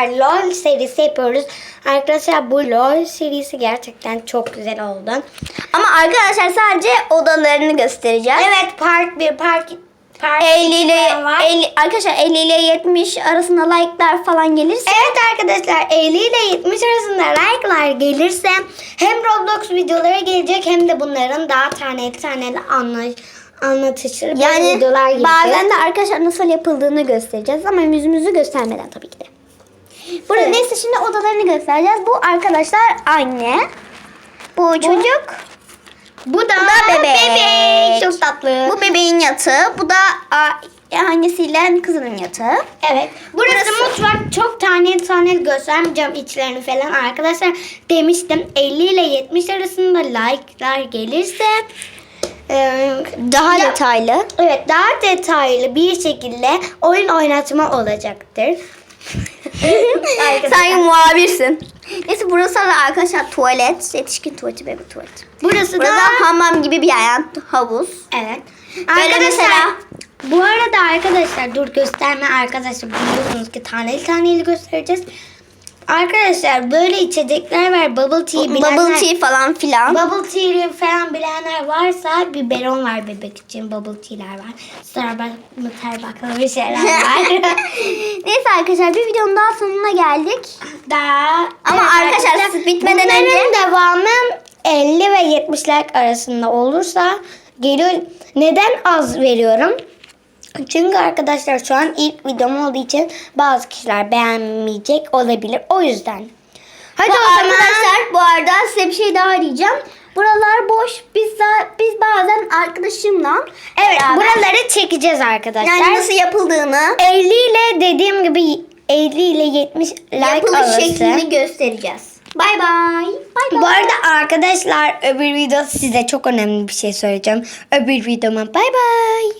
beraber LOL serisi yapıyoruz. Arkadaşlar bu LOL serisi gerçekten çok güzel oldu. Ama arkadaşlar sadece odalarını göstereceğiz. Evet part 1, part part 50 ile falan var. 50, arkadaşlar 50 ile 70 arasında like'lar falan gelirse Evet arkadaşlar 50 ile 70 arasında like'lar gelirse hem Roblox videoları gelecek hem de bunların daha tane taneli anlaş anlatışları yani videolar gelecek. bazen de arkadaşlar nasıl yapıldığını göstereceğiz ama yüzümüzü göstermeden tabii ki de. Burada Evet. neyse şimdi odalarını göstereceğiz. Bu arkadaşlar anne. Bu çocuk. bu da, da bebek. bebek. Çok tatlı. Bu bebeğin yatağı. Bu da annesiyle kızının yatağı. Evet. Burası, Burası- mutfak. Çok tane tane göstermeyeceğim içlerini falan. Arkadaşlar demiştim 50 ile 70 arasında like'lar gelirse e, Daha ya- detaylı. Evet daha detaylı bir şekilde oyun oynatma olacaktır. Sen muhabirsin. Neyse burası da arkadaşlar tuvalet. Yetişkin tuvaleti, bebek tuvaleti. Burası Burada da hamam gibi bir yer yani havuz. evet. Böyle Arkadaşlar mesela- bu arada arkadaşlar dur gösterme arkadaşlar biliyorsunuz ki taneli taneli göstereceğiz. Arkadaşlar böyle içecekler var. Bubble tea bilenler. Bubble tea falan filan. Bubble tea falan bilenler varsa biberon var bebek için. Bubble tea'ler var. Starbucks, bir şeyler var. Neyse arkadaşlar bir videonun daha sonuna geldik. Daha Ama arkadaşlar, bitmeden bunların önce- devamı 50 ve 70 like arasında olursa geliyor. Neden az veriyorum? Çünkü arkadaşlar şu an ilk videom olduğu için bazı kişiler beğenmeyecek olabilir. O yüzden. Hadi Bu o zaman. arkadaşlar bu arada size bir şey daha diyeceğim. Buralar boş. Biz za- biz bazen arkadaşımla Evet beraber- buraları çekeceğiz arkadaşlar. yani nasıl yapıldığını 50 ile dediğim gibi 50 ile 70 like yapılış arası. şeklini göstereceğiz. Bay bay. Bay Bu arada arkadaşlar öbür video size çok önemli bir şey söyleyeceğim. Öbür videoma bay bay.